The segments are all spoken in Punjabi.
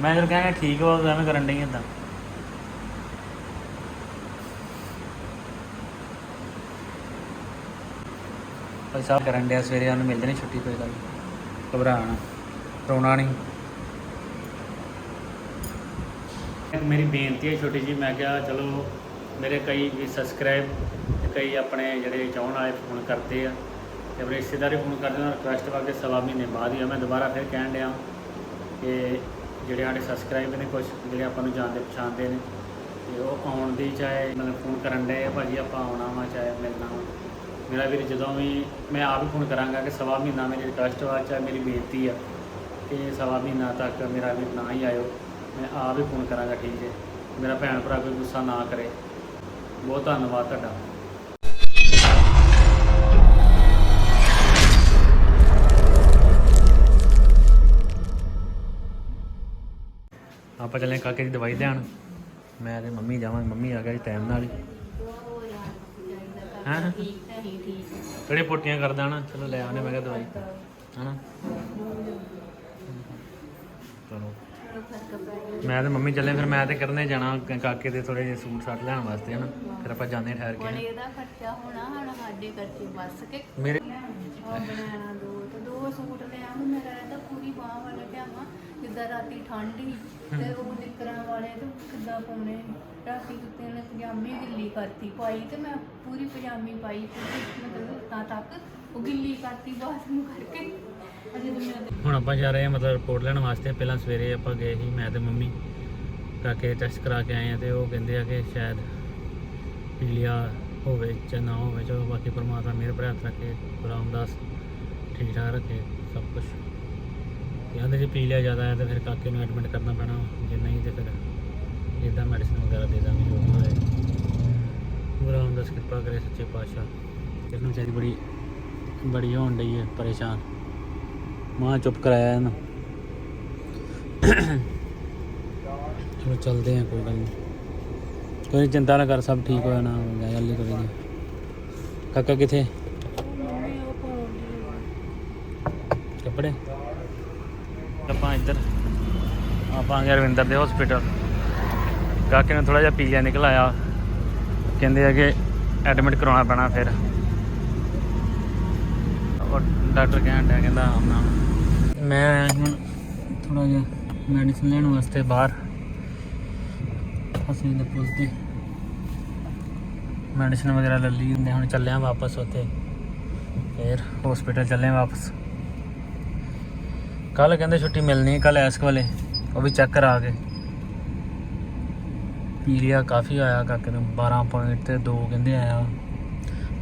ਮੈਂ ਜਦੋਂ ਕਹਿੰਦਾ ਠੀਕ ਵਾ ਉਦੋਂ ਐਵੇਂ ਕਰਨ ਡਈ ਏਦਾਂ। ਭਾਈ ਸਾਹਿਬ ਕਰਨ ਡਿਆ ਸਵੇਰੇ, ਉਹਨੂੰ ਮਿਲ ਨਹੀਂ ਛੁੱਟੀ ਕੋਈ ਗੱਲ। ਨੀ। ਘਬਰਾਣਾ ਰੋਣਾ ਨਹੀਂ ਇੱਕ ਮੇਰੀ ਬੇਨਤੀ ਹੈ ਛੋਟੀ ਜੀ ਮੈਂ ਕਿਹਾ ਚਲੋ, ਮੇਰੇ ਕਈ ਵੀ ਸਬਸਕ੍ਰਾਈਬ ਤੇ ਕਈ ਆਪਣੇ ਜਿਹੜੇ ਚਾਹਣ ਵਾਲੇ ਫੋਨ ਕਰਦੇ ਆ, ਤੇ ਆਪਣੇ ਰਿਸ਼ਤੇਦਾਰ ਫੋਨ ਕਰਦੇ ਉਹਨਾਂ ਰਿਕੁਐਸਟ ਕਰਕੇ ਸਵਾ ਮਹੀਨੇ ਬਾਅਦ ਹੀ ਆ। ਮੈਂ ਦੁਬਾਰਾ ਫਿਰ ਕਹਿਣ ਡਿਆ ਕਿ ਜਿਹੜੇ ਸਾਡੇ ਸਬਸਕ੍ਰਾਈਬਰ ਨੇ ਕੁਝ ਜਿਹੜੇ ਆਪਾਂ ਨੂੰ ਜਾਣਦੇ ਪਛਾਣਦੇ ਨੇ, ਤੇ ਉਹ ਆਉਣ ਦੀ ਚਾਹੇ ਮਤਲਬ ਫੋਨ ਕਰਨ ਦੇ ਭਾਜੀ ਆਪਾਂ ਆਉਣਾ ਵਾ, ਚਾਹੇ ਮਿਲਣਾ ਵਾ। ਮੇਰਾ ਵੀਰ, ਜਦੋਂ ਵੀ ਮੈਂ ਆਪ ਹੀ ਫੋਨ ਕਰਾਂਗਾ ਕਿ ਸਵਾ ਮਹੀਨਾ ਮੇਰੀ ਰਿਕੁਐਸਟ ਵਾ, ਚਾਹੇ ਮੇਰੀ ਬੇਨਤੀ ਆ ਕਿ ਸਵਾ ਮਹੀਨਾ ਤੱਕ ਮੇਰਾ ਵੀਰ ਨਾ ਹੀ ਆਇਓ, ਮੈਂ ਆਪ ਹੀ ਫੋਨ ਕਰਾਂਗਾ, ਠੀਕ ਹੈ। ਮੇਰਾ ਭੈਣ ਭਰਾ ਕੋਈ ਗੁੱਸਾ ਨਾ ਕਰੇ। ਬਹੁਤ ਧੰਨਵਾਦ ਤੁਹਾਡਾ। ਆਪਾਂ ਚੱਲੇ ਕਾਕੇ ਦੀ ਦਵਾਈ ਲੈਣ। ਮੈਂ ਤੇ ਮੰਮੀ ਜਾਵਾਂਗੇ ਮੰਮੀ ਆ ਗਿਆ ਜੀ ਟਾਈਮ ਨਾਲ ਹੀ। ਹੈਂ? ਹੈ ਹੀ ਕਿਹੜੇ ਪੋਟੀਆਂ ਕਰਦਾ ਨਾ ਚਲੋ ਲੈ ਆਉਣੇ ਮੈਂ ਕਿਹਾ ਦਵਾਈ। ਹਨਾ? ਚਲੋ। ਮੈਂ ਤੇ ਮੰਮੀ ਚੱਲੇ ਫਿਰ ਮੈਂ ਤੇ ਕਰਨੇ ਜਾਣਾ ਕਾਕੇ ਦੇ ਥੋੜੇ ਜਿਹੇ ਸੂਟ ਸਾਟ ਲੈਣ ਵਾਸਤੇ ਹਨਾ? ਫਿਰ ਆਪਾਂ ਜਾਂਦੇ ਠਹਿਰ ਕੇ ਇਹਦਾ ਖਰਚਾ ਹੋਣਾ ਹੁਣ ਸਾਡੇ ਖਰਚੇ ਬਸ ਕੇ। ਮੇਰੇ ਬਣਾਣਾ ਦੋ ਤੇ ਦੋ ਸੂਟ ਲੈ ਆਵਾਂ ਮੇਰਾ ਤਾਂ ਪੂਰੀ ਬਾਹ ਵਾਲੇ ਲਿਆਵਾਂ ਜਿੱਦਾਂ ਰਾਤੀ ਠੰਡ ਸੀ ਤੇ ਉਹ ਨਿੱਕਰਾਂ ਵਾਲੇ ਤੇ ਕਿੱਦਾਂ ਪਾਉਣੇ ਰਾਤੀ ਕੁੱਤੇ ਨੇ ਪਜਾਮੀ ਗਿੱਲੀ ਕਰਤੀ ਪਾਈ ਤੇ ਮੈਂ ਪੂਰੀ ਪਜਾਮੀ ਪਾਈ ਪੂਰੀ ਮਤਲਬ ਤਾਂ ਤੱਕ ਉਹ ਗਿੱਲੀ ਕਰਤੀ ਬਾਅਦ ਕਰਕੇ। ਅਜੇ ਤਾਂ ਮੈਂ ਹੁਣ ਆਪਾਂ ਜਾ ਰਹੇ ਹਾਂ ਮਤਲਬ ਰਿਪੋਰਟ ਲੈਣ ਵਾਸਤੇ। ਪਹਿਲਾਂ ਸਵੇਰੇ ਆਪਾਂ ਗਏ ਸੀ, ਮੈਂ ਤੇ ਮੰਮੀ ਕਾਕੇ ਟੈਸਟ ਕਰਾ ਕੇ ਆਏ ਆ ਤੇ ਉਹ ਕਹਿੰਦੇ ਆ ਕਿ ਸ਼ਾਇਦ ਪੀਲੀਆ ਹੋਵੇ, ਜਾਂ ਨਾ ਹੋਵੇ, ਚਲੋ ਬਾਕੀ ਪਰਮਾਤਮਾ ਮੇਰੇ ਪਰ ਹੱਥ ਰੱਖੇ ਗੁਰੂ ਰਾਮਦਾਸ ਠੀਕ ਠਾਕ ਰੱਖੇ ਸਭ ਕੁਝ ਕਹਿੰਦੇ ਜੇ ਪੀ ਲਿਆ ਜ਼ਿਆਦਾ ਹੈ ਤਾਂ ਫਿਰ ਕਾਕੇ ਨੂੰ ਐਡਮਿਟ ਕਰਨਾ ਪੈਣਾ ਜੇ ਨਹੀਂ ਤੇ ਫਿਰ ਇਦਾਂ ਮੈਡੀਸਨ ਵਗੈਰਾ ਦੇ ਦਾਂਗੇ ਜੋ ਵੀ ਹੋਏ ਗੁਰੂ ਰਾਮਦਾਸ ਕਿਰਪਾ ਕਰੇ ਸੱਚੇ ਪਾਤਸ਼ਾਹ। ਇਹਨੂੰ ਵਿਚਾਰੀ ਬੜੀ ਬੜੀ ਹੋਣ ਡਈ ਹੈ, ਪਰੇਸ਼ਾਨ। ਮਾਂ ਚੁੱਪ ਕਰਾਇਆ ਇਹਨੂੰ। ਚਲੋ ਚੱਲਦੇ ਆ ਕੋਈ ਗੱਲ ਨਹੀਂ। ਕੋਈ ਚਿੰਤਾ ਨਾ ਕਰ, ਸਭ ਠੀਕ ਹੋ ਜਾਣਾ ਗੱਲ ਨਹੀਂ ਕੋਈ ਨਹੀਂ ਕਾਕਾ ਕਿੱਥੇ ਮੰਮੀ ਉਹ ਪਾਉਂਦੀ ਕੱਪੜੇ ਆਪਾਂ ਇੱਧਰ ਆਪਾਂ ਗਏ ਰਵਿੰਦਰ ਦੇ ਹਸਪੀਟਲ ਕਾਕੇ ਨੇ ਥੋੜਾ ਜਿਹਾ ਪੀਲੀਆ ਨਿਕਲ ਆਇਆ ਕਹਿੰਦੇ ਆ ਕਿ ਐਡਮਿਟ ਕਰਾਉਣਾ ਪੈਣਾ ਫਿਰ। ਉਹ ਡਾਕਟਰ ਕਹਿਣ ਡਿਆ ਕਹਿੰਦਾ ਆਉਣਾ ਮੈਂ ਹੁਣ ਥੋੜਾ ਜਿਹਾ ਮੈਡੀਸਨ ਲੈਣ ਵਾਸਤੇ ਬਾਹਰ। ਅਸੀਂ ਦੇ ਪੁੱਲ ਤੇ ਮੈਡੀਸਨ ਵਗੈਰਾ ਲੈ ਲਈ ਹੁੰਦੇ ਹੁਣ ਚੱਲੇ ਵਾਪਸ ਉੱਥੇ। ਫਿਰ ਹਸਪੀਟਲ ਚੱਲੇ ਆ ਵਾਪਸ। ਕੱਲ ਕਹਿੰਦੇ ਛੁੱਟੀ ਮਿਲਣੀ ਕੱਲ ਐਸਕ ਵਾਲੇ। ਉਹ ਵੀ ਚੈੱਕ ਕਰਾ ਕੇ। ਪੀਲੀਆ ਕਾਫੀ ਆਇਆ ਕਾਕੇ ਨੂੰ 12 ਪੁਆਇੰਟ ਤੇ 2 ਕਹਿੰਦੇ ਆਇਆ।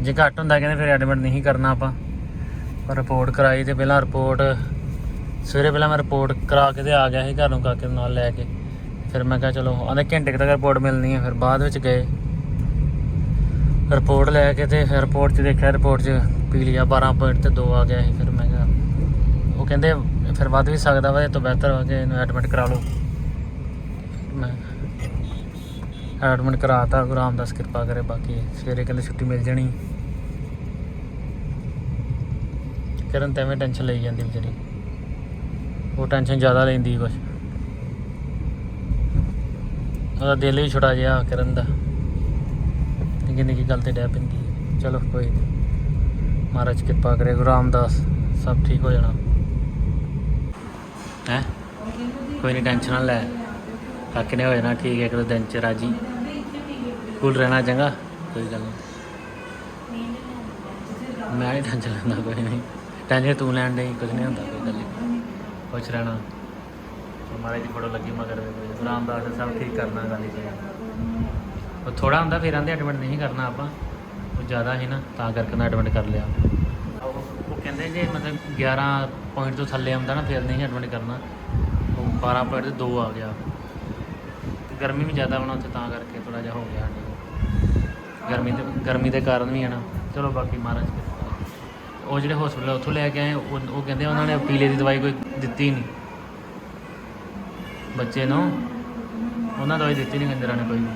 ਜੇ ਘੱਟ ਹੁੰਦਾ ਕਹਿੰਦੇ ਫਿਰ ਐਡਮਿਟ ਨਹੀਂ ਕਰਨਾ ਆਪਾਂ। ਪਰ ਰਿਪੋਰਟ ਕਰਾਈ ਤੇ ਪਹਿਲਾਂ ਰਿਪੋਰਟ ਸਵੇਰੇ ਪਹਿਲਾਂ ਮੈਂ ਰਿਪੋਰਟ ਕਰਾ ਕੇ ਤੇ ਆ ਗਿਆ ਸੀ ਘਰ ਨੂੰ ਕਾਕੇ ਨੂੰ ਨਾਲ ਲੈ ਕੇ। ਫਿਰ ਮੈਂ ਕਿਹਾ ਚਲੋ ਆਂਦੇ ਘੰਟੇ ਤੱਕ ਰਿਪੋਰਟ ਮਿਲਣੀ ਹੈ ਫਿਰ ਬਾਅਦ ਵਿੱਚ ਗਏ। ਰਿਪੋਰਟ ਲੈ ਕੇ ਤੇ ਫਿਰ ਰਿਪੋਰਟ 'ਚ ਦੇਖਿਆ ਰਿਪੋਰਟ 'ਚ ਪੀਲੀਆ 12 ਪੁਆਇੰਟ ਤੇ 2 ਆ ਗਿਆ ਸੀ। ਫਿਰ ਮੈਂ ਕਿਹਾ, ਉਹ ਕਹਿੰਦੇ ਫਿਰ ਵੱਧ ਵੀ ਸਕਦਾ ਵਾ, ਇਹ ਤੋਂ ਬਿਹਤਰ ਵਾ ਕਿ ਇਹਨੂੰ ਐਡਮਿਟ ਕਰਾ ਲਓ। ਮੈਂ ਐਡਮਿਟ ਕਰਾਤਾ, ਗੁਰੂ ਰਾਮਦਾਸ ਕਿਰਪਾ ਕਰੇ, ਬਾਕੀ ਸਵੇਰੇ ਕਹਿੰਦੇ ਛੁੱਟੀ ਮਿਲ ਜਾਣੀ। ਕਰਨ ਤਾਂ ਐਵੇਂ ਟੈਨਸ਼ਨ ਲਈ ਜਾਂਦੀ ਵਿਚਾਰੀ। ਉਹ ਟੈਨਸ਼ਨ ਜ਼ਿਆਦਾ ਲੈਂਦੀ ਕੁਛ। ਉਹਦਾ ਦਿਲ ਵੀ ਛੁਟਾ ਜਿਹਾ ਕਰਨ ਦਾ। ਨਿੱਕੀ ਨਿੱਕੀ ਗੱਲ ਤੇ ਡੈ ਪੈਂਦੀ ਹੈ। ਚਲੋ ਕੋਈ ਨਹੀਂ ਮਹਾਰਾਜ ਕਿਰਪਾ ਕਰੇ, ਗੁਰੂ ਰਾਮਦਾਸ ਸਭ ਠੀਕ ਹੋ ਜਾਣਾ। ਹੈ? ਕੋਈ ਨਹੀਂ ਟੈਨਸ਼ਨ ਨਾ ਲੈ। ਕਾਕੇ ਨੇ ਹੋ ਜਾਣਾ, ਠੀਕ ਹੈ, ਇੱਕ ਦੋ ਦਿਨ ਚ ਰਾਜੀ। ਕੂਲ ਰਹਿਣਾ ਚੰਗਾ, ਕੋਈ ਗੱਲ ਨਹੀਂ ਮੈਂ ਨਹੀਂ ਟੈਨਸ਼ਨ ਲੈਂਦਾ, ਕੋਈ ਨਹੀਂ ਟੈਨਸ਼ਨ ਤੂੰ ਲੈਣ ਦੇ ਕੁਝ ਨਹੀਂ ਹੁੰਦਾ, ਕੋਈ ਗੱਲ ਨਹੀਂ ਖੁਸ਼ ਰਹਿਣਾ। ਮਹਾਰਾਜ ਦੀ ਫੋਟੋ ਲੱਗੀ, ਮਗਰ ਦੇ ਰਾਮਦਾਸ ਸਭ ਠੀਕ ਕਰਨਾ, ਗੱਲ ਹੀ ਉਹ ਥੋੜਾ ਹੁੰਦਾ, ਫਿਰ ਆਂਦੇ ਐਡਮਿਟ ਨਹੀਂ ਕਰਨਾ ਆਪਾਂ। ਉਹ ਜ਼ਿਆਦਾ ਸੀ ਨਾ, ਤਾਂ ਕਰਕੇ ਮੈਂ ਐਡਮਿਟ ਕਰ ਲਿਆ। ਉਹ ਕਹਿੰਦੇ ਜੇ ਮਤਲਬ 11 ਪੁਆਇੰਟ ਤੋਂ ਥੱਲੇ ਆਉਂਦਾ ਨਾ, ਫਿਰ ਨਹੀਂ ਐਡਮਿਟ ਕਰਨਾ। ਉਹ 12 ਪੁਆਇੰਟ ਤੇ 2 ਆ ਗਿਆ। ਗਰਮੀ ਵੀ ਜ਼ਿਆਦਾ ਹੋਣਾ ਉੱਥੇ, ਤਾਂ ਕਰਕੇ ਥੋੜਾ ਜਿਹਾ ਹੋ ਗਿਆ ਸਾਡੇ ਕੋਲ। ਗਰਮੀ ਦੇ ਗਰਮੀ ਦੇ ਕਾਰਨ ਵੀ ਹੈ ਨਾ। ਚਲੋ ਬਾਕੀ ਮਹਾਰਾਜ ਉਹ ਜਿਹੜੇ ਹਸਪੀਟਲ ਉੱਥੋਂ ਲੈ ਕੇ ਆਏ, ਉਹ ਉਹ ਕਹਿੰਦੇ ਉਹਨਾਂ ਨੇ ਪੀਲੇ ਦੀ ਦਵਾਈ ਕੋਈ ਦਿੱਤੀ ਨਹੀਂ। ਬੱਚੇ ਨੂੰ, ਉਹਨਾਂ ਦਵਾਈ ਦਿੱਤੀ ਨਹੀਂ, ਗੰਜਰਾਂ ਨੇ ਕੋਈ ਵੀ।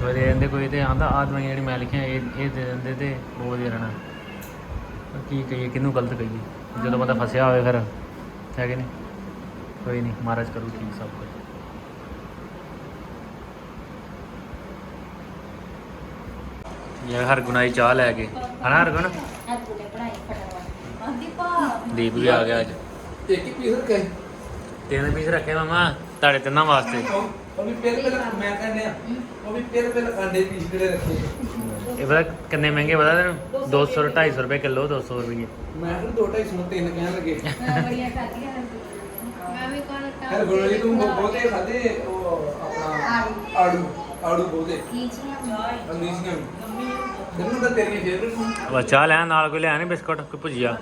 ਦਵਾਈ ਦੇ ਦਿੰਦੇ ਕੋਈ ਤੇ ਆਂਦਾ ਆ ਦਵਾਈਆਂ ਜਿਹੜੀ ਮੈਂ ਲਿਖੀਆਂ, ਇਹ ਇਹ ਦੇ ਦਿੰਦੇ ਤੇ ਉਹ ਵਧੀਆ ਰਹਿਣਾ ਪਰ ਕੀ ਕਹੀਏ ਕਿਹਨੂੰ ਗਲਤ ਕਹੀਏ? ਜਦੋਂ ਬੰਦਾ ਫਸਿਆ ਹੋਵੇ ਫਿਰ ਹੈ ਕਿ ਨਹੀਂ? ਕੋਈ ਨਹੀਂ ਮਹਾਰਾਜ ਕਰੂ ਠੀਕ ਸਭ ਕੁਝ ਯਾਰ ਹਰਗੁਨਾਈ ਚਾਹ ਲੈ ਕੇ। ਹਨਾ ਆਂਦੀ ਭਾ ਦੀਪ ਵੀ ਆ ਗਿਆ ਅੱਜ। ਇੱਕ ਹੀ ਪੀਸ ਰੱਖੇ ਤਿੰਨ ਪੀਸ ਰੱਖੇ ਮਾਮਾ ਤੁਹਾਡੇ ਤਿੰਨਾਂ ਵਾਸਤੇ। ਉਹ ਵੀ ਪਹਿਲੇ ਪਹਿਲੇ ਮੈਂ ਕਹਿੰਦੇ ਆ ਉਹ ਵੀ ਪਹਿਲੇ ਪਹਿਲੇ ਅੰਡੇ ਪੀਸ ਕਿਹੜੇ ਰੱਖੇ? ਇਹ ਪਤਾ ਕਿੰਨੇ ਮਹਿੰਗੇ ਪਤਾ ਤੈਨੂੰ? 200 250 ਰੁਪਏ ਕਿਲੋ। 200 ਰੁਪਏ। ਮੈਂ ਕਿਹਾ ਦੋ ਢਾਈ ਸੌ ਤਿੰਨ ਕਹਿਣ ਲੱਗੇ। ਮੈਂ ਬੜੀਆਂ ਖਾਧੀਆਂ ਮੈਂ ਵੀ ਕੱਲ ਹਰ ਗੋਲੀ ਤੂੰ ਬਹੁਤੇ ਖਾਦੇ ਉਹ ਆਪਣਾ ਆੜੂ। ਆੜੂ ਬਹੁਤੇ। ਅੰਗਰੇਜ਼ੀਆਂ ਮੈਨੂੰ ਤਾਂ ਤੇਰੀ ਫੇਵਰਟ ਵਾ ਚਾਹ ਲੈਣ ਨਾਲ ਕੋਈ ਲਿਆ ਨਹੀਂ ਬਿਸਕੁਟ ਕੋਈ ਭੁਜੀਆ?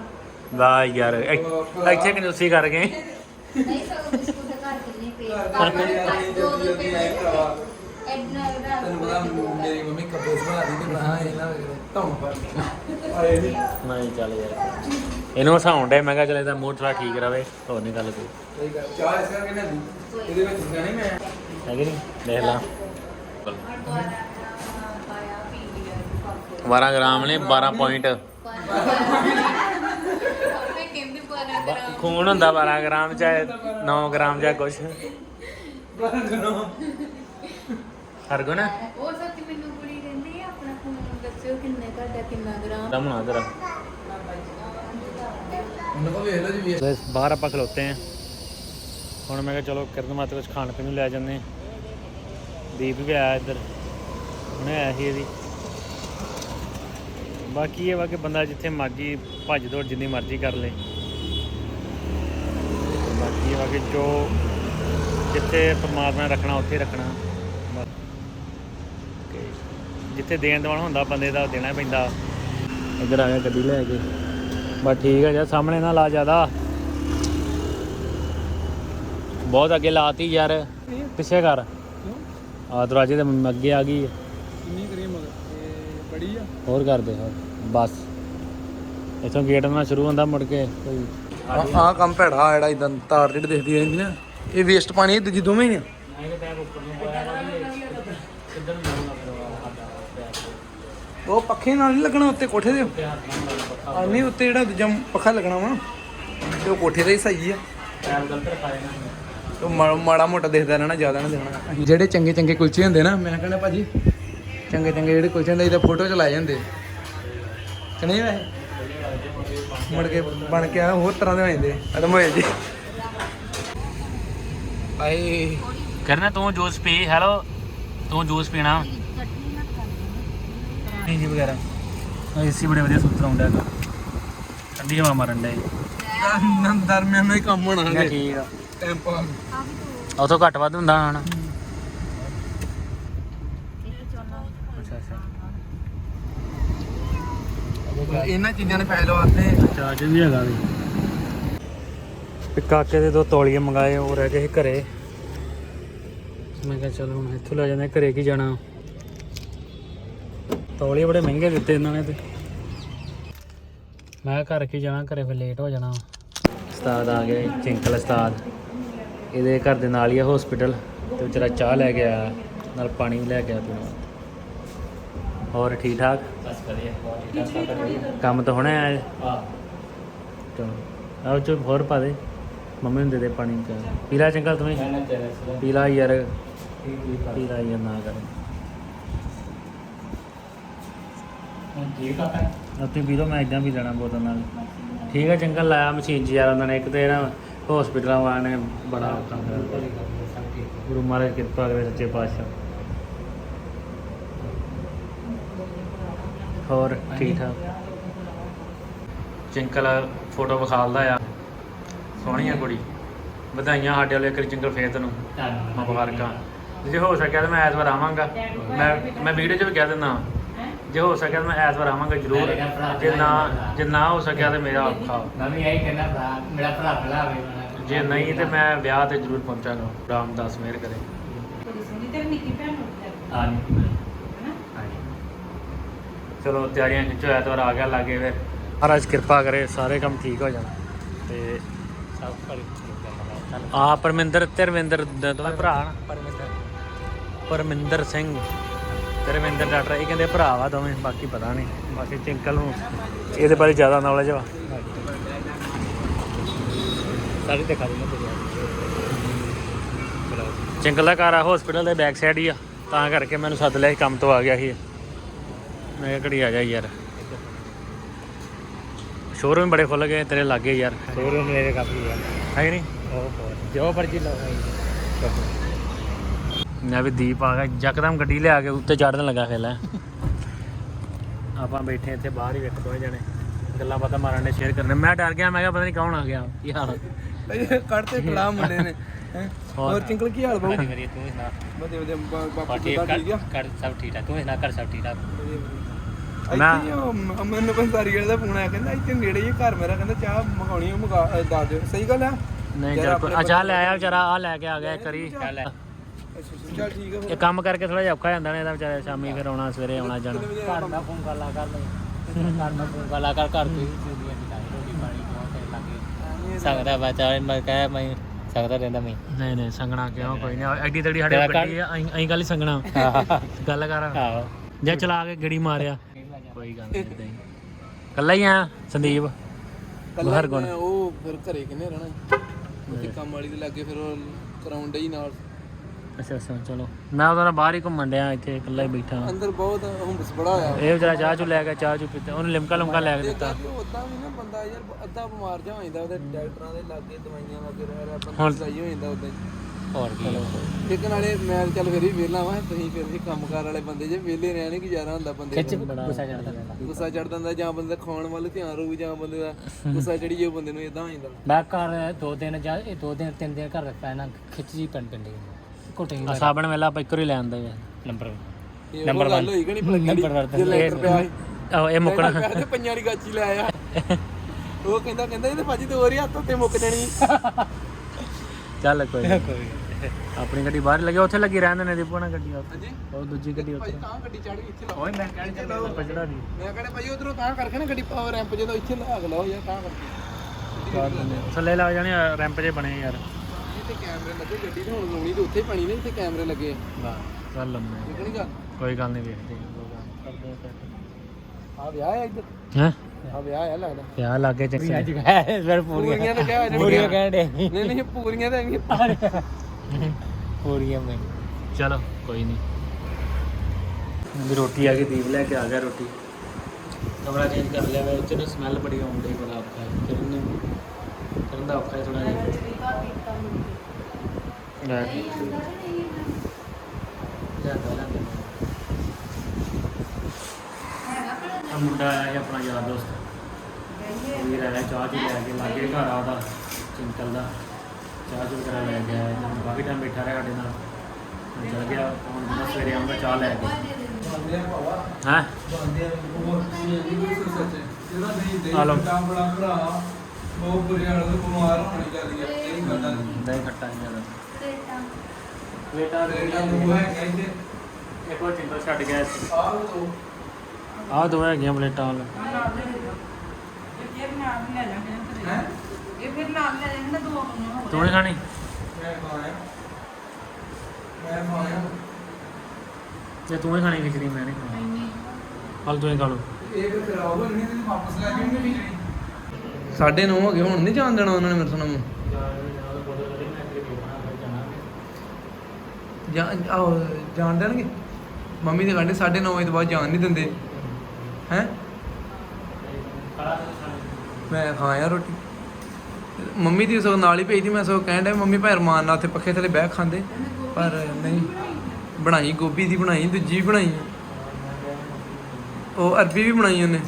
ਵਾਹ ਯਾਰ ਇੱਥੇ ਕਰ ਗਏ? ਨਹੀਂ ਬਿਸਕੁਟ ਘਰ ਕਿੰਨੇ ਪਏ ਘਰ ਦੇ ਯਾਰ ਜਲਦੀ ਐਡਨਾ ਦਾ ਤੈਨੂੰ ਪਤਾ ਮੇਰੀ ਮੰਮੀ ਕੱਪੜੇ ਬਣਾ ਦੀ ਤੇ ਬਣਾ ਇਹ ਨਾ ਧੌਣ ਪਰ ਆਏ ਨਹੀਂ ਨਹੀਂ ਚੱਲ ਯਾਰ। ਇਹਨੂੰ ਹਸਾਉਣ ਡੇ ਮੈਂ ਕਿਹਾ ਚੱਲ ਇਹਦਾ ਮੂਡ ਥੋੜਾ ਠੀਕ ਰਵੇ ਹੋਰ ਨਹੀਂ ਗੱਲ ਕੋਈ। ਸਹੀ ਗੱਲ। ਚਾਹ ਇਸ ਕਰਕੇ ਨਾ ਇਹਦੇ ਵਿੱਚ ਜਾਣੇ ਮੈਂ। ਹੈਗੀ ਨਹੀਂ? ਦੇਖ ਲਾ। ਪਾਇਆ ਪੀ ਲਿਆ 12 ਗ੍ਰਾਮ ਨੇ 12 ਪੁਆਇੰਟ ਖੂਨ ਹੁੰਦਾ 12 ਗ੍ਰਾਮ ਚਾਹੇ 9 ਗ੍ਰਾਮ ਜਾਂ ਕੁਛ। ਹਰਗੁਣ? ਉਹ ਸੱਚ ਮੈਨੂੰ ਕੁੜੀ ਕਹਿੰਦੀ ਆ ਆਪਣਾ ਖੂਨ ਦੱਸਿਓ ਕਿੰਨੇ ਤੁਹਾਡਾ ਕਿੰਨਾ ਗ੍ਰਾਮ? ਦਮਣਾ ਤੇਰਾ ਉਹਨਾਂ ਕੋ ਵੇਖ ਲਓ ਜੀ ਵੇਖ। ਬਸ ਬਾਹਰ ਆਪਾਂ ਖਲੋਤੇ ਆਂ। ਹੁਣ ਮੈਂ ਕਿਹਾ ਚਲੋ ਕਿਰਨ ਮਾਤੇ ਕੁਝ ਖਾਣ ਪੀਣ ਨੂੰ ਲੈ ਜਾਂਦੇ ਆਂ। ਦੀਪ ਵੀ ਆਇਆ ਇੱਧਰ। ਹੁਣੇ ਆਇਆ ਸੀ ਇਹਦੀ। ਬਾਕੀ ਇਹ ਵਾ ਕਿ ਬੰਦਾ ਜਿੱਥੇ ਮਰਜ਼ੀ ਭੱਜ ਦੌੜ ਜਿੰਨੀ ਮਰਜ਼ੀ ਕਰ ਲੇ। ਬਾਕੀ ਇਹ ਵਾ ਕਿ ਜੋ ਜਿੱਥੇ ਪਰਮਾਤਮਾ ਨੇ ਰੱਖਣਾ ਉੱਥੇ ਰੱਖਣਾ ਬਸ ਕਿ ਜਿੱਥੇ ਦੇਣ ਦਵਾਣ ਹੁੰਦਾ ਬੰਦੇ ਦਾ ਦੇਣਾ ਪੈਂਦਾ। ਇੱਧਰ ਆ ਗਿਆ ਗੱਡੀ ਲੈ ਕੇ। ਬਸ ਠੀਕ ਹੈ ਯਾਰ ਸਾਹਮਣੇ ਨਾ ਲਾ ਜ਼ਿਆਦਾ। ਬਹੁਤ ਅੱਗੇ ਲਾਤੀ ਯਾਰ। ਪਿੱਛੇ ਕਰ। ਆ ਦਰਵਾਜ਼ੇ ਦੇ ਮ- ਅੱਗੇ ਆ ਗਈ। ਹੈ। ਕਿੰਨੀ ਕਰੀਮ ਮਗਰ? ਇਹ ਬੜੀ ਆ। ਹੋਰ ਕਰ ਦੇ ਹੋਰ ਬਸ। ਇਥੋਂ ਗੇਟ ਨਾਲ ਸ਼ੁਰੂ ਹੁੰਦਾ ਮੁੜ ਕੇ। ਕੋਈ ਆ ਕੰਮ ਭੈੜਾ ਜਿਹੜਾ ਇਦਾਂ ਤਾਰ ਜਿਹੜੀ ਦਿਖਦੀ ਰਹਿੰਦੀ ਨਾ ਇਹ ਵੇਸਟ ਪਾਣੀ ਇਹ ਦੂਜੀ ਦੋਵੇਂ ਹੀ ਨੇ ਉਹ ਪੱਖੇ ਨਾਲ ਨਹੀਂ ਲੱਗਣਾ ਉੱਤੇ ਕੋਠੇ ਦੇ। ਆ ਨਹੀਂ ਉੱਤੇ ਜਿਹੜਾ ਦੂਜਾ ਪੱਖਾ ਲੱਗਣਾ ਵਾ ਤੇ ਉਹ ਕੋਠੇ ਦਾ ਹੀ ਸਹੀ ਆ। ਉਹ ਮਾੜਾ ਮਾੜਾ ਮੋਟਾ ਦਿਖਦਾ ਰਹਿਣਾ ਜ਼ਿਆਦਾ ਨਾ ਦੇਖਣਾ। ਜਿਹੜੇ ਚੰਗੇ ਚੰਗੇ ਕੁਲਚੇ ਹੁੰਦੇ ਨਾ ਮੈਂ ਕਹਿੰਦਾ ਭਾਜੀ ਚੰਗੇ ਚੰਗੇ ਜਿਹੜੇ ਕੁਲਚੇ ਹੁੰਦੇ ਇਹਦਾ ਫੋਟੋ ਚ ਲਾਏ ਜਾਂਦੇ ਕਿ ਨਹੀਂ ਵੈਸੇ ਮੁੜ ਕੇ ਬਣ ਕੇ ਆ ਹੋਰ ਤਰ੍ਹਾਂ ਦੇ ਹੋ ਜਾਂਦੇ। ਖਤਮ ਹੋਏ ਜੀ ਆਏ ਕਰਨਾ ਤੂੰ ਜੂਸ ਪੀ ਹੈਲੋ ਤੂੰ ਜੂਸ ਪੀਣਾ। ਨਹੀਂ ਜੀ ਵਗੈਰਾ। ਏਸੀ ਬੜੇ ਵਧੀਆ ਸੁਤਰਾ ਹੁੰਦਾ ਹੈਗਾ। ਠੰਡੀ ਹਵਾ ਮਾਰਨ ਦੇ ਦਰਮਿਆਨ ਹੀ ਕੰਮ ਹੋਣਾ ਠੀਕ ਆ। ਟਾਈਮ ਪਾਸ ਉਥੋਂ ਘੱਟ ਵੱਧ ਹੁੰਦਾ ਹਣਾ। ਅੱਛਾ ਅੱਛਾ। ਇਹਨਾਂ ਚੀਜ਼ਾਂ ਨੇ ਪੈਸੇ ਲਵਾਤੇ ਚਾਰਜ ਵੀ ਹੈਗਾ ਵੀ। ਤੇ ਕਾਕੇ ਦੇ ਦੋ ਤੌਲੀਏ ਮੰਗਾਏ ਉਹ ਰਹਿ ਗਏ ਸੀ ਘਰੇ। ਮੈਂ ਕਿਹਾ ਚਲ ਹੁਣ ਇੱਥੋਂ ਲੈ ਜਾਂਦੇ ਘਰੇ ਕੀ ਜਾਣਾ। ਤੌਲੀਏ ਬੜੇ ਮਹਿੰਗੇ ਦਿੱਤੇ ਇਹਨਾਂ ਨੇ ਤੇ। ਮੈਂ ਘਰ ਕੀ ਜਾਣਾ ਘਰੇ ਫਿਰ ਲੇਟ ਹੋ ਜਾਣਾ। ਉਸਤਾਦ ਆ ਗਏ ਚਿੰਕਲ ਉਸਤਾਦ। ਇਹਦੇ ਘਰ ਦੇ ਨਾਲ ਹੀ ਆ ਹਸਪੀਟਲ ਤੇ ਵਿਚਾਰਾ ਚਾਹ ਲੈ ਕੇ ਆਇਆ ਨਾਲ ਪਾਣੀ ਵੀ ਲੈ ਕੇ ਆ ਪੀਣ। ਵਾਸਤੇ ਹੋਰ ਠੀਕ ਠਾਕ? ਬਸ ਵਧੀਆ ਕੰਮ ਤਾਂ ਹੁਣੇ ਆਇਆ। ਹਾਂ ਚਲੋ ਆਓ ਚੋ ਹੋਰ ਪਾ ਦੇ। ਮੰਮੀ ਨੂੰ ਦੇ ਦੇ ਪਾਣੀ। ਪੀਲਾ ਚੰਗਾ ਤੂੰ ਪੀਲਾ ਯਾਰ। ਪੀਲਾ ਯਾਰ ਨਾ ਕਰ। ਠੀਕ ਆ ਪੀ ਲਓ ਮੈਂ ਇਦਾਂ ਵੀ ਲੈਣਾ ਬੋਤਲ ਨਾਲ। ਠੀਕ ਹੈ ਚੰਗਾ ਲਾਇਆ ਮਸ਼ੀਨ 'ਚ ਯਾਰ ਉਹਨਾਂ ਨੇ ਇੱਕ ਤੇ ਨਾ ਹਸਪੀਟਲਾਂ ਵਾਲਿਆਂ ਨੇ ਬੜਾ ਔਖਾ ਕਰਿਆ। ਗੁਰੂ ਮਹਾਰਾਜ ਕਿਰਪਾ ਕਰੇ ਸੱਚੇ ਪਾਤਸ਼ਾਹ। ਹੋਰ ਠੀਕ ਠਾਕ। ਚਿੰਕਲ ਫੋਟੋ ਵਿਖਾਲਦਾ ਆ। ਸੋਹਣੀ ਆ ਕੁੜੀ। ਵਧਾਈਆਂ ਸਾਡੇ ਵਾਲੇ ਇੱਕ ਚਿੰਕਲ ਫੇਰ ਤੈਨੂੰ। ਮੁਬਾਰਕਾਂ। ਜੇ ਹੋ ਸਕਿਆ ਤਾਂ ਮੈਂ ਐਤਵਾਰ ਆਵਾਂਗਾ। ਮੈਂ ਮੈਂ ਵੀਡੀਓ 'ਚ ਵੀ ਕਹਿ ਦਿੰਦਾ। ਜੇ ਹੋ ਸਕਿਆ ਤਾਂ ਮੈਂ ਐਤਵਾਰ ਆਵਾਂਗਾ ਜ਼ਰੂਰ। ਜੇ ਨਾ ਜੇ ਨਾ ਹੋ ਸਕਿਆ ਤਾਂ ਮੇਰਾ ਔਖਾ ਮੈਂ ਵੀ ਇਹੀ ਕਹਿੰਦਾ ਭਰਾ ਮੇਰਾ ਭਰਾ ਭਲਾ ਹੋਵੇ ਜੇ ਨਹੀਂ ਤੇ ਮੈਂ ਵਿਆਹ ਤੇ ਜ਼ਰੂਰ ਪਹੁੰਚਾਂਗਾ। ਰਾਮਦਾਸ ਮਿਹਰ ਕਰੇ। ਆ ਨਹੀਂ ਚਲੋ ਤਿਆਰੀਆਂ ਖਿੱਚੋ ਐਤਵਾਰ ਆ ਗਿਆ ਲਾਗੇ ਫਿਰ। ਮਹਾਰਾਜ ਕਿਰਪਾ ਕਰੇ ਸਾਰੇ ਕੰਮ ਠੀਕ ਹੋ ਜਾਣ। ਤੇ ਸਭ ਪਰ ਆ ਪਰਮਿੰਦਰ ਧਰਮਿੰਦਰ ਦ- ਦੋਵੇਂ ਭਰਾ ਨਾ? ਪਰਮਿੰਦਰ। ਪਰਮਿੰਦਰ ਸਿੰਘ। ਧਰਮਿੰਦਰ ਡਾਕਟਰ ਇਹ ਕਹਿੰਦੇ ਭਰਾ ਵਾ ਦੋਵੇਂ ਬਾਕੀ ਪਤਾ ਨਹੀਂ। ਬਾਕੀ ਚਿੰਕਲ ਨੂੰ ਇਹਦੇ ਬਾਰੇ ਜ਼ਿਆਦਾ ਨੌਲੇਜ ਵਾ। ਸਾਰੇ ਦਿਖਾ ਦਿੰਦਾ ਤੇ ਚਿੰਕਲ ਦਾ ਘਰ ਆ ਹਸਪੀਟਲ ਦੇ ਬੈਕ ਸਾਈਡ ਹੀ ਆ। ਤਾਂ ਕਰਕੇ ਮੈਨੂੰ ਸੱਦ ਲਿਆ ਸੀ ਕੰਮ ਤੋਂ ਆ ਗਿਆ ਸੀ। ਮੈਂ ਕਿਹਾ ਘੜੀ ਆ ਜਾ ਯਾਰ। ਸ਼ੋਰੂਮ ਬੜੇ ਖੁੱਲ ਗਏ ਤੇਰੇ ਲਾਗੇ ਯਾਰ। ਸ਼ੋਰੂਮ ਮੇਰੇ ਕਾਫੀ ਹੈ ਹੈ ਨਹੀਂ? ਉਹ ਜੋ ਮਰਜ਼ੀ ਲਓ। ਮੈਂ ਵੀ ਦੀਪ ਆ ਗਿਆ ਯਕਦਮ ਗੱਡੀ ਲਿਆ ਕੇ ਉੱਤੇ ਚੜਨ ਲੱਗਾ ਖੇਲਾ ਆਪਾਂ ਬੈਠੇ ਇੱਥੇ ਬਾਹਰ ਹੀ ਵੇਖ ਦੋਵੇਂ ਜਣੇ। ਗੱਲਾਂ ਬਾਤਾਂ ਮਾਰਨ ਨੇ ਸ਼ੇਅਰ ਕਰਨੇ। ਮੈਂ ਡਰ ਗਿਆ ਮੈਂ ਕਿਹਾ ਪਤਾ ਨਹੀਂ ਕੌਣ ਆ ਗਿਆ। ਕੀ ਹਾਲ ਕੱਢਤੇ ਫੜਾ ਮੁੰਡੇ ਨੇ। ਹੋਰ। ਚਿੰਕਲ ਕੀ ਹਾਲ ਬਾਬੂ ਕਰੀਏ ਤੂੰ ਸੁਣਾ? ਵਧੀਆ ਵਧੀਆ ਬਾਪੂ ਦਾ ਕਰ ਠੀਕ ਆ। ਕਰ ਸਭ ਠੀਕ ਠਾਕ? ਤੂੰ ਸੁਣਾ ਕਰ ਸਭ ਠੀਕ ਠਾਕ? ਮੈਂ- ਮੈਨੂੰ ਪੰਸਾਰੀ ਵਾਲੇ ਦਾ ਫੋਨ ਆਇਆ ਕਹਿੰਦਾ ਇੱਥੇ ਨੇੜੇ ਹੀ ਘਰ ਮੇਰਾ ਕਹਿੰਦਾ ਚਾਹ ਮੰਗਾਉਣੀ ਉਹ ਮੰਗਾ ਦੱਸ ਦਿਓ। ਸਹੀ ਗੱਲ ਆ? ਨਹੀਂ ਚੱਲ ਅੱਛਾ ਲੈ ਆਇਆ ਵਿਚਾਰਾ ਆ ਲੈ ਕੇ ਆ ਗਿਆ ਇੱਕ ਵਾਰੀ। ਚੱਲ ਚੱਲ ਠੀਕ ਆ ਇਹ ਕੰਮ ਕਰਕੇ ਥੋੜਾ ਜਿਹਾ ਔਖਾ ਜਾਂਦਾ ਨੇ ਇਹਦਾ ਵਿਚਾਰੇ ਸ਼ਾਮੀ ਫਿਰ ਆਉਣਾ ਸਵੇਰੇ ਆਉਣਾ ਜਾਣਾ। ਘਰ ਦਾ ਫੋਨ ਕਰ ਲਾ ਕਰ ਘਰ ਦਾ ਫੋਨ ਕਰ ਲਾ ਕਰ ਘਰ ਤੋਂ ਹੀ ਰੋਟੀ ਪਾਣੀ ਬਹੁਤ ਲਾਗੇ ਬੱਚਾ ਮੈਂ ਕਹਿ ਮੈਂ ਸਕਦਾ ਰਹਿੰਦਾ ਮੈਂ। ਨਹੀਂ ਨਹੀਂ ਸੰਗਣਾ ਕਿਉਂ ਕੋਈ ਨਹੀਂ ਐਡੀ ਤੜੀ ਸਾਡੇ ਤੇਰਾ ਗੱਡੀ ਆ ਅਸੀਂ ਅਸੀਂ ਗੱਲ ਹੀ ਸੰਗਣਾ। ਗੱਲ ਕਰ। ਆਹੋ। ਜੇ ਚਲਾ ਕੇ ਗੜੀ ਮਾਰਿਆ। ਕੋਈ ਗੱਲ ਨਹੀਂ ਏਦਾਂ ਹੀ। ਕੱਲਾ ਹੀ ਆ ਸੰਦੀਪ? ਬਾਹਰ ਗੁਣ ਉਹ ਫਿਰ ਘਰੇ ਕਿੰਨੇ ਰਹਿਣਾ? ਉੱਥੇ ਕੰਮ ਵਾਲੀ ਦੇ ਲੱਗੇ ਫਿਰ ਉਹ ਡਈ ਨਾਲ। ਅੱਛਾ ਅੱਛਾ ਚਲੋ। ਮੈਂ ਉਹਦਾ ਬਾਹਰ ਹੀ ਘੁੰਮਣ ਡਿਆ ਇੱਥੇ ਇਕੱਲਾ ਹੀ ਬੈਠਾ। ਹਾਂ। ਅੰਦਰ ਬਹੁਤ ਹੁੰਬਸ ਬੜਾ ਆ। ਇਹ ਵਿਚਾਰਾ ਚਾਹ ਚੁ ਲੈ ਗਿਆ ਚਾਹ ਚੁ ਪੀਤਾ ਉਹਨੂੰ ਲਿਮਕਾ ਲੁਮਕਾ ਲੈ ਕੇ ਦਿੱਤਾ। ਉਦਾਂ ਵੀ ਨਾ ਬੰਦਾ ਯਾਰ ਅੱਧਾ ਬਿਮਾਰ ਜਾ ਹੋ ਜਾਂਦਾ ਉਹਦੇ ਡਾਕਟਰਾਂ ਦੇ ਲਾਗੇ ਦਵਾਈਆਂ ਲੱਗੇ ਰਹਿ ਰਿਹਾ ਬੰਦਾ ਸਹੀ ਹੋ ਜਾਂਦਾ ਉਦਾਂ ਹੋਰ ਕੀ। ਇੱਕ ਨਾਲੇ ਮੈਂ ਚੱਲ ਫਿਰ ਵੀ ਵਿਹਲਾ ਵਾਂ ਤੁਸੀਂ ਫਿਰ ਵੀ ਕੰਮਕਾਰ ਵਾਲੇ ਬੰਦੇ ਜੇ ਵਿਹਲੇ ਰਹਿਣੇ ਗੁਜ਼ਾਰਾ ਹੁੰਦਾ ਬੰਦੇ ਦਾ ਗੁੱਸਾ ਚੜਦਾ ਗੁੱਸਾ ਚੜ ਜਾਂਦਾ ਜਾਂ ਬੰਦੇ ਦਾ ਖਾਣ ਵੱਲ ਧਿਆਨ ਰਹੂ ਜਾਂ ਬੰਦੇ ਦਾ ਗੁੱਸਾ ਚੜੀ ਜੇ ਬੰਦੇ ਨੂੰ ਇਦਾਂ ਹੋ ਜਾਂਦਾ। ਮੈਂ ਘਰ ਦੋ ਦਿਨ ਜਾ ਇਹ ਦੋ ਦਿਨ ਤਿੰਨ ਦਿਨ ਘਰ ਰੱਖਿਆ ਨਾ ਖਿੱਚ ਜੀ ਪਿੰਡ ਪਿੰਡ ਘੁੱਟੇ ਆ ਸਾਬਣ ਵੇਲਾ ਆਪਾਂ ਇੱਕੋ ਹੀ ਲੈ ਆਂਦਾ ਯਾਰ ਨੰਬਰ ਇਹ ਉਹ ਗੱਲ ਹੋਈ ਕਿ ਨਹੀਂ ਪਲੱਗੀ ਦੀ ਨੰਬਰ ਜੇ ਲੈਟਰ ਪਿਆ ਸੀ। ਆਹੋ ਇਹ ਮੁੱਕਣਾ। ਪੰਜਾਂ ਦੀ ਗਾਚੀ ਲੈ ਆਇਆ ਉਹ ਕਹਿੰਦਾ ਕਹਿੰਦਾ ਇਹ ਤੇ ਭਾਜੀ ਤੇ ਹੋਰ ਹੀ ਹੱਥ ਉੱਤੇ ਮੁੱਕ ਜਾਣੀ। ਚੱਲ ਕੋਈ। ਆਪਣੀ ਗੱਡੀ ਬਾਹਰ ਲੱਗੀ ਉੱਥੇ ਲੱਗੀ ਰਹਿੰਦੇ ਨੇ ਦੀਪੂ ਨਾਲ ਗੱਡੀ ਉੱਥੇ। ਉਹ ਦੂਜੀ ਗੱਡੀ ਉੱਥੇ। ਤਾਂ ਗੱਡੀ ਚੜ ਗਈ ਇੱਥੇ ਲਾਓ। ਓਏ ਮੈਂ ਕਹਿਣ ਚੜਾ ਦੀ ਮੈਂ ਕਹਿੰਦਾ ਭਾਜੀ ਉਧਰੋਂ ਤਾਂ ਕਰਕੇ ਨਾ ਗੱਡੀ ਪਾਵਰ ਰੈਂਪ ਜਦੋਂ ਇੱਥੇ ਲਾ ਲਾਓ ਯਾਰ ਤਾਂ ਕਰਕੇ। ਥੱਲੇ ਲਾ ਜਾਣੇ ਰੈਂਪ ਜੇ ਬਣੇ ਯਾਰ। ਇੱਥੇ ਕੈਮਰੇ ਲੱਗੇ ਗੱਡੀ ਤੇ ਹੁਣ ਲਾਉਣੀ ਤੇ ਉੱਥੇ ਹੀ ਪੈਣੀ ਨੇ ਇੱਥੇ ਕੈਮਰੇ ਲੱਗੇ। ਚੱਲ ਲੰਮੇ ਠੀਕ ਨਹੀਂ ਗੱਲ? ਕੋਈ ਗੱਲ ਨਹੀਂ ਵੇਖਦੇ ਆ। ਵਿਆਹ ਹੈ ਇੱਧਰ? ਹੈ? ਆ ਵਿਆਹ ਹੈ ਲੱਗਦਾ। ਪਿਆ ਲੱਗੇ ਚੱਕ ਅੱਜ ਹੈ ਫਿਰ ਪੂਰੀਆਂ। ਪੂਰੀਆਂ ਤਾਂ ਕਿਹਾ ਪੂਰੀਆਂ ਕਹਿਣ ਦੇ ਨਹੀਂ ਨਹੀਂ ਪੂਰੀਆਂ ਤਾਂ ਹੈਗੀਆਂ ਪੂਰੀਆਂ ਮੈਂ। ਚਲੋ ਕੋਈ ਨਹੀਂ ਵੀ ਰੋਟੀ ਆ ਗਈ ਦੀਪ ਲੈ ਕੇ ਆ ਗਿਆ ਰੋਟੀ। ਕਮਰਾ ਚੇਂਜ ਕਰ ਲਿਆ ਵੇ ਉੱਤੇ ਨਾ ਸਮੈਲ ਬੜੀ ਆਉਂਦੀ ਬੜਾ ਔਖਾ ਹੈ। ਕਰਨ ਨੂੰ ਕਰਨ ਦਾ ਔਖਾ ਹੈ ਥੋੜਾ ਜਿਹਾ। ਲੈ। ਆਹ ਮੁੰਡਾ ਆਇਆ ਸੀ ਆਪਣਾ ਯਾਰ ਦੋਸਤ। ਉਹ ਵੀ ਰਹਿ ਚਾਹ ਚੁ ਲੈ ਕੇ ਲਾਗੇ ਘਰ ਆ ਉਹਦਾ ਚਿੰਕਲ ਦਾ। ਚਾਹ ਚੁ ਕਰਾ ਲੈ ਗਿਆ ਕਾਫੀ ਟਾਈਮ ਬੈਠਾ ਰਿਹਾ ਸਾਡੇ ਨਾਲ। ਚਲ ਗਿਆ ਹੁਣ ਮੈਂ ਸਵੇਰੇ ਆਉਂਗਾ ਚਾਹ ਲੈ ਕੇ। ਹਾਂ? ਆ ਭਰਾ ਬਹੁਤ ਬੁਰੇ ਹਾਲ ਬਿਮਾਰ ਹੋਣੀ ਜਾਂਦੀ ਹੈ ਇਹ ਗੱਲ ਦਹੀਂ ਖੱਟਾ ਨਹੀਂ ਜ਼ਿਆਦਾ ਪਲੇਟਾਂ। ਨੂੰ ਹੈ ਕਹਿੰਦੇ ਇੱਕ ਹੋਰ ਚਿੰਕਲ ਛੱਡ ਗਿਆ ਇੱਥੇ। ਆਹ ਲੋ ਆਹ ਦੋ ਹੈਗੀਆਂ ਪਲੇਟਾਂ ਵਾਲ। ਹੈ? ਇਹ ਫਿਰ ਨਾਲ ਲੈ ਜਾਂਦੇ ਦੋ ਤੂੰ ਨਹੀਂ ਖਾਣੀ? ਮੈਂ ਖਾਇਆ ਮੈਂ ਖਾਇਆ ਜੇ ਤੂੰ ਹੀ ਖਾਣੀ ਖਿਚੜੀ ਮੈਂ ਨਹੀਂ ਖਾਣੀ ਹਲ ਤੂੰ ਹੀ ਖਾ ਲਓ। ਇਹ ਫਿਰ ਖਰਾਬ ਹੋ ਤੇ ਵਾਪਸ ਲੈ ਖਿਚੜੀ ਸਾਢੇ 9 ਹੋ ਗਏ ਹੁਣ ਨਹੀਂ ਜਾਣ ਦੇਣਾ ਉਹਨਾਂ ਨੇ ਮੇਰੇ ਤੋਂ ਜਾਂ ਆਹੋ ਜਾਣ ਦੇਣਗੇ? ਮੰਮੀ ਦੇ ਕਹਿੰਦੇ 9:30 ਵਜੇ ਤੋਂ ਬਾਅਦ ਜਾਣ ਨਹੀਂ ਦਿੰਦੇ। ਹੈ? ਮੈਂ ਖਾਇਆ ਰੋਟੀ। ਮੰਮੀ ਦੀ ਸਗੋਂ ਨਾਲ ਹੀ ਭੇਜਦੀ ਮੈਂ ਸਗੋਂ ਕਹਿਣ ਡਿਆ ਮੰਮੀ ਭਾਈ ਰਮਾਨ ਨਾਲ ਉੱਥੇ ਪੱਖੇ ਥੱਲੇ ਬਹਿ ਕੇ ਖਾਂਦੇ, ਪਰ ਨਹੀਂ। ਬਣਾਈ, ਗੋਭੀ ਦੀ ਬਣਾਈ, ਦੂਜੀ ਵੀ ਬਣਾਈ। ਉਹ ਅਰਬੀ ਵੀ ਬਣਾਈ ਉਹਨੇ।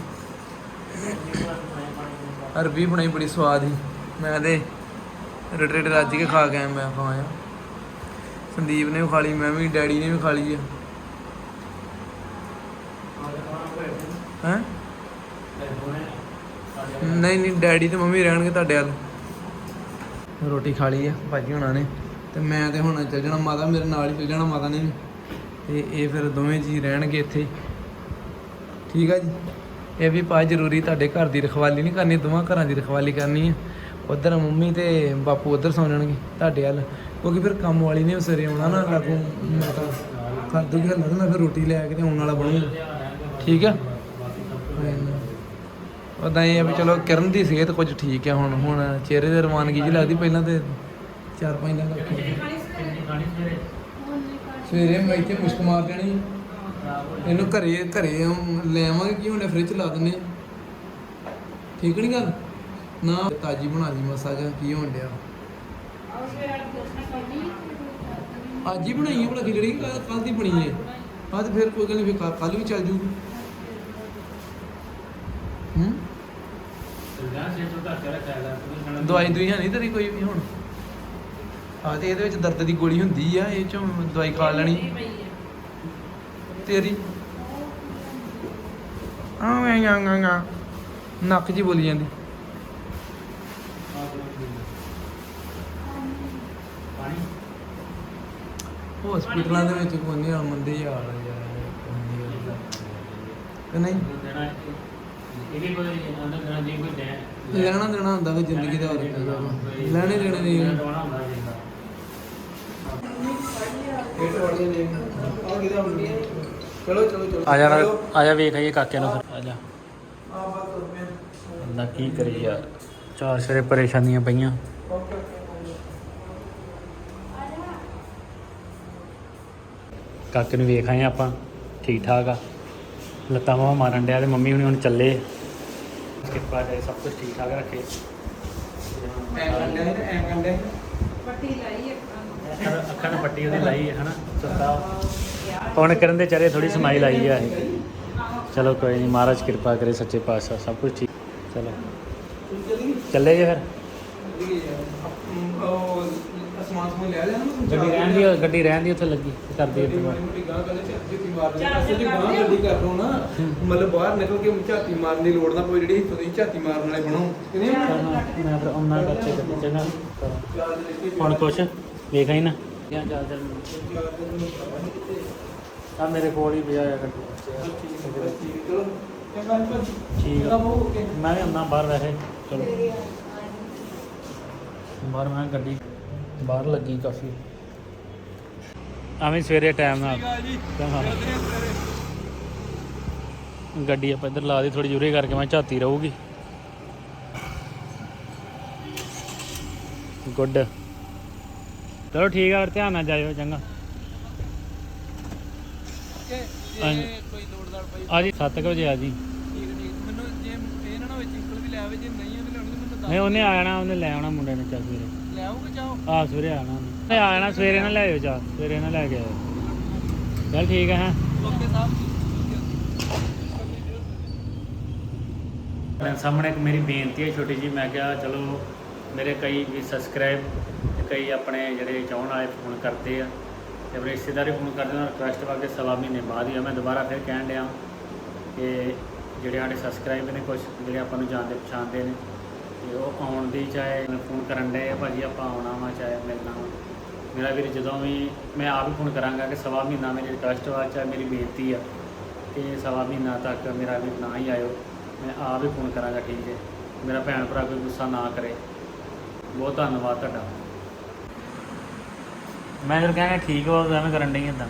ਅਰਬੀ ਬਣਾਈ, ਬੜੀ ਸਵਾਦ ਸੀ। ਮੈਂ ਤੇ ਰਟਰੇਟ ਰੱਜ ਕੇ ਖਾ ਕੇ ਆਇਆ, ਮੈਂ ਖਾਇਆ ਸੰਦੀਪ ਨੇ ਵੀ ਖਾ ਲਈ, ਮੈਂ ਵੀ, ਡੈਡੀ ਨੇ ਵੀ ਖਾ ਲਈ ਆ। ਹੈ? ਨਹੀਂ ਨਹੀਂ, ਡੈਡੀ ਤੇ ਮੰਮੀ ਰਹਿਣਗੇ ਤੁਹਾਡੇ ਵੱਲ। ਰੋਟੀ ਖਾ ਲਈ ਆ, ਭਾਜੀ ਹੁਣਾਂ ਨੇ। ਤੇ ਮੈਂ ਤੇ ਹੁਣ ਚੱਲ ਜਾਣਾ, ਮਾਤਾ ਮੇਰੇ ਨਾਲ ਹੀ ਚੱਲ ਜਾਣਾ, ਮਾਤਾ ਨੇ ਵੀ। ਤੇ ਇਹ ਫਿਰ ਦੋਵੇਂ ਜੀ ਰਹਿਣਗੇ ਇੱਥੇ। ਠੀਕ ਆ ਜੀ? ਇਹ ਵੀ ਪਾ ਜ਼ਰੂਰੀ ਤੁਹਾਡੇ ਘਰ ਦੀ ਰਖਵਾਲੀ ਨਹੀਂ ਕਰਨੀ, ਦੋਵਾਂ ਘਰਾਂ ਦੀ ਰਖਵਾਲੀ ਕਰਨੀ ਹੈ ਉਧਰ ਮੰਮੀ ਤੇ ਬਾਪੂ ਉਧਰ ਸੌ ਜਾਣਗੇ, ਤੁਹਾਡੇ ਵੱਲ। ਕਿਉਂਕਿ ਫਿਰ ਕੰਮ ਵਾਲੀ ਨੇ ਸਵੇਰੇ ਆਉਣਾ ਨਾ ਲਾਗੂ ਮਾਤਾ ਕਰ ਦੂਗੀ ਹੱਲ ਮੈਂ ਫਿਰ ਰੋਟੀ ਲੈ ਕੇ ਤੇ ਆਉਣ ਵਾਲਾ ਬਣੂਗਾ। ਠੀਕ ਆ? ਉਦਾਂ ਇਹ ਆ ਵੀ ਚਲੋ ਕਿਰਨ ਦੀ ਸਿਹਤ ਕੁਝ ਠੀਕ ਆ ਹੁਣ ਹੁਣ ਚਿਹਰੇ ਤੇ ਰਵਾਨਗੀ ਜੀ ਲੱਗਦੀ ਪਹਿਲਾਂ ਤੇ? ਚਾਰ ਪੰਜ ਦਿਨ ਸਵੇਰੇ? ਮੈਂ ਇੱਥੇ ਮੁਸ਼ਕ ਮਾਰ ਦੇਣੀ। ਇਹਨੂੰ ਘਰੇ ਘਰੇ ਲੈ ਆਵਾਂਗੇ ਕੀ ਹੁੰਦੇ ਫ੍ਰਿਜ ਲਾ ਦਿੰਨੇ। ਠੀਕ ਨਹੀਂ ਗੱਲ? ਨਾ ਤਾਜੀ ਬਣਾ ਲਈ ਮਸਾ ਜਾਂ ਕੀ ਹੋਣ ਡਿਆ। ਅੱਜ ਹੀ ਬਣਾਈ ਹੈ ਭਲਾ ਖਿਚੜੀ ਕੱਲ ਦੀ ਬਣੀ ਹੈ ਆ। ਤੇ ਫਿਰ ਕੋਈ ਗੱਲ ਨਹੀਂ, ਫਿਰ ਕੱਲ ਵੀ ਚੱਲ ਜੂਗੀ ਹੂੰ? ਦਵਾਈ ਦੂਈ ਹੈ ਨਹੀਂ ਤੇਰੀ ਕੋਈ ਵੀ ਹੁਣ? ਆ ਤੇ ਇਹਦੇ ਵਿੱਚ ਦਰਦ ਦੀ ਗੋਲੀ ਹੁੰਦੀ ਆ, ਇਹ ਚੋਂ ਦਵਾਈ ਖਾ ਲੈਣੀ। ਤੇਰੀ? ਆ ਮੈਂ ਗਾ ਨੱਕ ਜੀ ਬੋਲੀ ਜਾਂਦੀ ਪਾਣੀ ਹਸਪੀਟਲਾਂ ਦੇ ਵਿੱਚ ਕੋਈ ਨਹੀਂ ਮੰਦੇ ਹੀ ਹਾਲ ਆ ਯਾਰ ਕੋਈ ਨੀ ਹੁੰਦਾ। ਕਿ ਨਹੀਂ? ਦੇਣਾ ਇਹ ਵੀ ਕੋਈ ਅੰਦਰ ਦੀ ਕੋਈ ਦੇ ਲੈਣਾ ਦੇਣਾ ਹੁੰਦਾ ਵੀ ਜ਼ਿੰਦਗੀ ਦਾ ਹੋਰ ਕੀ ਆ। ਲੈਣੇ ਦੇਣੇ ਨਹੀਂ ਚਲੋ ਚਲੋ ਚਲੋ। ਆ ਜਾ ਆ ਜਾ ਵੇਖ ਆਈਏ ਕਾਕੇ ਨੂੰ ਫਿਰ। ਆ ਜਾ। ਬੰਦਾ ਕੀ ਕਰੀ ਯਾਰ। ਚਾਰ ਸਵੇਰੇ ਪਰੇਸ਼ਾਨੀਆਂ ਪਈਆਂ। ਕਾਕੇ ਨੂੰ ਵੇਖ ਆਏ ਆਪਾਂ ਠੀਕ ਠਾਕ ਆ। ਲੱਤਾਂ ਬਾਹਾਂ ਮਾਰਨ ਡਿਆ ਤੇ ਮੰਮੀ ਹੁਣੀ ਹੁਣ ਚੱਲੇ। ਕਿਰਪਾ ਕਰੇ ਸਭ ਕੁਝ ਠੀਕ ਠਾਕ ਰੱਖੇ। ਐਂ ਨਾ ਐਂ ਸੀ। ਅੱਖਾਂ ਦਾ- ਅੱਖਾਂ ਨੂੰ ਪੱਟੀ ਉਹਦੀ ਲਾਈ ਹੈ ਹਨਾ? ਸੁੱਤਾ। ਹੁਣ ਕਰਨ ਦੇ ਚਾਰੇ ਥੋੜੀ ਸਮਾਈ ਲਾਈ ਆ। ਇਹ ਚਲੋ ਕੋਈ ਨਹੀਂ ਮਹਾਰਾਜ ਕਿਰਪਾ ਕਰੇ ਸੱਚੇ ਪਾਤਸ਼ਾਹ ਸਭ ਕੁਝ ਠੀਕ। ਚਲੋ। ਚੱਲੇ ਜੇ ਫਿਰ ਅਮ, ਉਹ ਅਸਮਾਨ ਸਮੂਹ ਲੈ ਲਿਆ ਨਾ ਗੱਡੀ ਰਹਿਣ ਦੀ। ਗੱਡੀ ਰਹਿਣ ਦੀ ਉੱਥੇ ਲੱਗੀ ਕਰਦੀ ਗੱਡੀ ਮਾੜੀ ਮੋਟੀ ਗਾਂਹ ਕਹਿੰਦੇ ਝਾਤੀ ਝੂਤੀ ਮਾਰਨੀ ਅਸਲ ਜੀ ਗਾਂਹ ਗੱਡੀ ਕਰ ਲਓ ਨਾ। ਮਤਲਬ ਬਾਹਰ ਨਿਕਲ ਕੇ ਝਾਤੀ ਮਾਰਨ ਦੀ ਲੋੜ ਨਾ ਪਵੇ ਜਿਹੜੀ ਤੁਸੀਂ ਝਾਤੀ ਮਾਰਨ ਵਾਲੇ ਬਣੋ। ਕਿ ਨਹੀਂ? ਮੈਂ ਫਿਰ ਉਹਨਾਂ ਕਰਕੇ ਗੱਡੀ ਚੰਗਾ ਹੁਣ ਕੁਛ? ਵੇਖ ਆਈ ਨਾ। ਜਾਂ ਚੱਲ ਚੱਲ ਆ ਮੇਰੇ ਕੋਲ ਹੀ ਵਜਾਇਆ ਗੱਡੀ। ਚਲੋ ਚੰਗਾ ਜੀ ਠੀਕ ਆ। ਮੈਂ ਵੀ ਬਾਹਰ ਵੈਸੇ। ਚਲੋ। ਬਾਹਰ ਮੈਂ ਗੱਡੀ ਬਾਹਰ ਲੱਗੀ ਕਾਫੀ। ਆਵੇਂ ਸਵੇਰੇ ਟਾਈਮ ਨਾਲ। ਗੱਡੀ ਆਪਾਂ ਇੱਧਰ ਲਾ ਦੀ ਥੋੜੀ ਜੂਰੇ ਕਰਕੇ ਮੈਂ ਝਾਤੀ ਰਹੂਗੀ। ਗੁੱਡ ਚਲੋ ਠੀਕ ਆ ਫਿਰ ਧਿਆਨ ਨਾਲ ਜਾਇਓ ਚੰਗਾ। ਆ ਜੀ 7 ਵਜੇ ਆ ਜੀ। ਮੈਨੂੰ ਜੇ ਇਹ ਨਾ ਵਿੱਚ ਇੰਕਲ ਵੀ ਲੈ ਆਵੇ ਜੇ ਨਹੀਂ ਉਹਨੇ ਲਿਆਉਣੀ ਤਾਂ ਮੈਨੂੰ ਦੱਸ ਨਹੀਂ ਉਹਨੇ ਆ ਜਾਣਾ ਉਹਨੇ ਲੈ ਆਉਣਾ ਮੁੰਡੇ ਨੇ ਚੱਲ ਲੈ ਚਾਹੋ ਆ ਸਵੇਰੇ ਆਣਾ ਉਹਨੇ। ਆ ਜਾਣਾ ਸਵੇਰੇ ਨਾ ਲੈ ਆਇਓ ਚਾ ਸਵੇਰੇ ਨਾ ਲੈ ਕੇ ਆਇਓ। ਚਲ ਠੀਕ ਹੈ ਹੈਂ। ਓਕੇ ਸਾਹਿਬ। ਮੇਰੇ ਸਾਹਮਣੇ ਇੱਕ ਮੇਰੀ ਬੇਨਤੀ ਹੈ ਛੋਟੀ ਜੀ ਮੈਂ ਕਿਹਾ ਚਲੋ ਮੇਰੇ ਕਈ ਵੀ ਸਬਸਕ੍ਰਾਈਬ ਤੇ ਕਈ ਆਪਣੇ ਜਿਹੜੇ ਚਾਹਣ ਵਾਲੇ ਫੋਨ ਕਰਦੇ ਆ ਤੇ ਆਪਣੇ ਰਿਸ਼ਤੇਦਾਰ ਵੀ ਫੋਨ ਕਰਦੇ ਉਹਨਾਂ ਰਿਕੁਐਸਟ ਵਾਗੇ ਸਵਾ ਮਹੀਨੇ ਬਾਅਦ ਹੀ ਆ ਮੈਂ ਦੁਬਾਰਾ ਫਿਰ ਕਹਿਣ ਡਿਆ ਕਿ ਜਿਹੜੇ ਸਾਡੇ ਸਬਸਕ੍ਰਾਈਬ ਨੇ ਕੁਝ ਜਿਹੜੇ ਆਪਾਂ ਨੂੰ ਜਾਣਦੇ ਪਛਾਣਦੇ ਨੇ ਤੇ ਉਹ ਆਉਣ ਦੀ ਚਾਹੇ ਫੋਨ ਕਰਨ ਦੇ ਭਾਜੀ ਆਪਾਂ ਆਉਣਾ ਵਾ, ਚਾਹੇ ਮਿਲਣਾ ਵਾ। ਮੇਰਾ ਵੀਰ ਜਦੋਂ ਵੀ ਮੈਂ ਆਪ ਹੀ ਫੋਨ ਕਰਾਂਗਾ ਕਿ ਸਵਾ ਮਹੀਨਾ ਮੇਰੀ ਰਿਕੁਐਸਟ ਵਾ, ਚਾਹੇ ਮੇਰੀ ਬੇਨਤੀ ਆ ਕਿ ਸਵਾ ਮਹੀਨਾ ਤੱਕ ਮੇਰਾ ਵੀਰ ਨਾ ਹੀ ਆਇਓ। ਮੈਂ ਆਪ ਹੀ ਫੋਨ ਕਰਾਂਗਾ, ਠੀਕ ਹੈ ਮੇਰਾ ਭੈਣ ਭਰਾ ਕੋਈ ਗੁੱਸਾ ਨਾ ਕਰੇ। ਬਹੁਤ ਧੰਨਵਾਦ ਤੁਹਾਡਾ। ਮੈਂ ਜਦ ਕਹਿੰਦਾ ਠੀਕ ਹੋ ਐਵੇਂ ਕਰਨ ਡਈ ਇਦਾਂ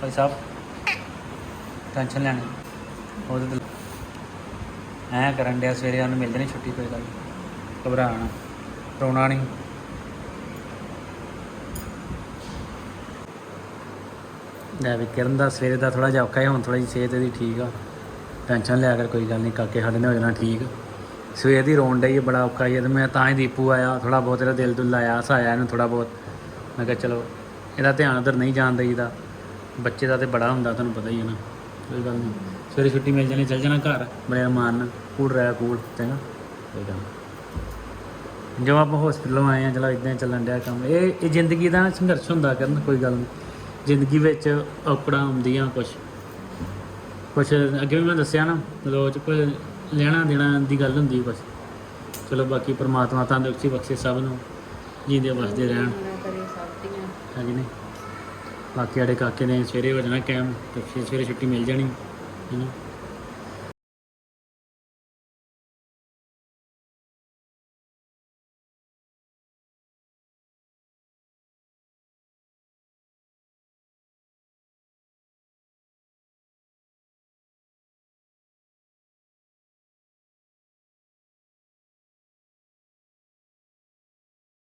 ਭਾਈ ਸਾਹਿਬ। ਟੈਨਸ਼ਨ ਲੈਣੀ। ਉਹਦੇ ਦਿਲ ਐ ਕਰਨ ਡਿਆ ਸਵੇਰੇ ਉਹਨੂੰ ਮਿਲ ਨਹੀਂ ਛੁੱਟੀ ਕੋਈ ਗੱਲ। ਨੀ। ਘਬਰਾਣਾ, ਰੋਣਾ ਨਹੀਂ ਲੈ ਵੀ ਕਿਰਨ ਦਾ ਸਵੇਰੇ ਦਾ ਥੋੜਾ ਜਿਹਾ ਔਖਾ ਹੈ, ਹੁਣ ਥੋੜੀ ਸਿਹਤ ਇਹਦੀ ਠੀਕ ਆ। ਟੈਨਸ਼ਨ ਲਿਆ ਕਰ ਕੋਈ ਗੱਲ ਨਹੀਂ ਕਾਕੇ ਸਾਡੇ ਨੇ ਹੋ ਜਾਣਾ ਠੀਕ। ਸਵੇਰ ਦੀ ਰੋਣ ਡਈ ਬੜਾ ਔਖਾ ਹੀ ਹੈ ਤੇ ਮੈਂ ਤਾਂ ਹੀ ਦੀਪੂ ਆਇਆ ਥੋੜਾ ਬਹੁਤ ਇਹਦਾ ਦਿਲ ਦੁਲ ਆਇਆ ਹਸਾਇਆ ਇਹਨੂੰ ਥੋੜਾ ਬਹੁਤ। ਮੈਂ ਕਿਹਾ ਚਲੋ, ਇਹਦਾ ਧਿਆਨ ਉਧਰ ਨਹੀਂ ਜਾਣ ਦੇਈਦਾ। ਬੱਚੇ ਦਾ ਤੇ ਬੜਾ ਹੁੰਦਾ, ਤੁਹਾਨੂੰ ਪਤਾ ਹੀ ਹੈ ਨਾ। ਕੋਈ ਗੱਲ ਨਹੀਂ। ਸਵੇਰੇ ਛੁੱਟੀ ਮਿਲ ਜਾਣੀ ਚੱਲ ਜਾਣਾ ਘਰ। ਅਰਮਾਨ ਨਾਲ ਕੂੜ ਰਿਹਾ ਕੂੜ ਚੰਗਾ। ਕੋਈ ਗੱਲ ਨੀ। ਜਦੋਂ ਆਪਾਂ ਹਸਪੀਟਲੋਂ ਆਏ ਆ ਚਲੋ ਇਦਾਂ ਚੱਲਣ ਡਿਆ ਕੰਮ। ਇਹ ਇਹ ਜ਼ਿੰਦਗੀ ਦਾ ਸੰਘਰਸ਼ ਹੁੰਦਾ ਕਰਨ ਕੋਈ ਗੱਲ ਨਹੀਂ। ਜ਼ਿੰਦਗੀ ਵਿੱਚ ਔਕੜਾਂ ਆਉਂਦੀਆਂ ਕੁਝ ਕੁਝ ਅੱਗੇ ਵੀ ਮੈਂ ਦੱਸਿਆ ਨਾ ਰੋਜ਼ ਕੁਝ ਲੈਣਾ ਦੇਣਾ ਦੀ ਗੱਲ ਹੁੰਦੀ ਕੁਝ ਚਲੋ ਬਾਕੀ ਪ੍ਰਮਾਤਮਾ ਤੰਦਰੁਸਤੀ ਬਖਸ਼ੇ ਸਭ ਨੂੰ ਜੀਂਦੇ ਵਸਦੇ ਰਹਿਣ। ਹਾਂਜੀ ਨੇ ਬਾਕੀ ਸਾਡੇ ਕਾਕੇ ਨੇ ਸਵੇਰੇ ਹੋ ਕੈਮ ਤੇ ਫਿਰ ਸਵੇਰੇ ਛੁੱਟੀ ਮਿਲ ਜਾਣੀ, ਹੈ ਨਾ?